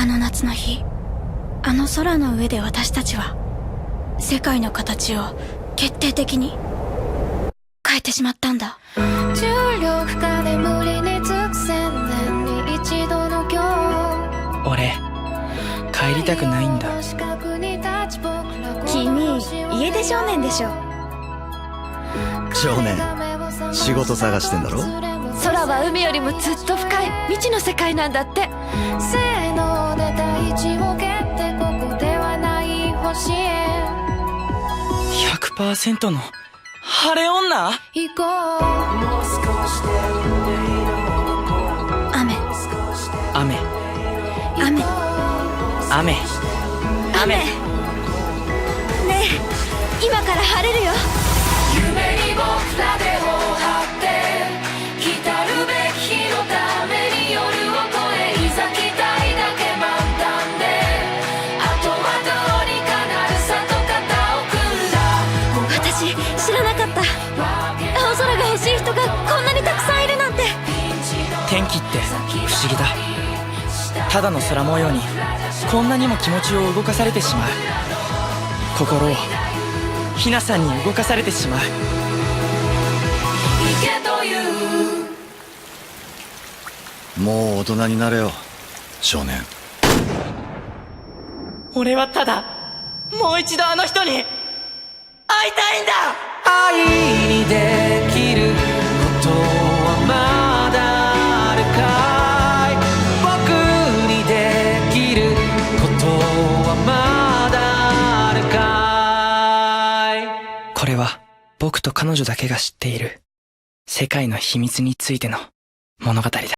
あの夏の日あの空の上で私たちは世界の形を決定的に変えてしまったんだ。重力化で無理につく千年に一度の今日。俺帰りたくないんだ。君家出少年でしょ？少年仕事探してんだろ？空は海よりもずっと深い未知の世界なんだって100%の晴れ女？行こう雨。雨。雨。雨。雨。ねえ今から晴れるよった。青空が欲しい人がこんなにたくさんいるなんて。天気って不思議だ。ただの空模様にこんなにも気持ちを動かされてしまう。心をひなさんに動かされてしまう。もう大人になれよ少年。俺はただもう一度あの人に会いたいんだ愛にできることはまだあるかい？僕にできることはまだあるかい？これは僕と彼女だけが知っている世界の秘密についての物語だ。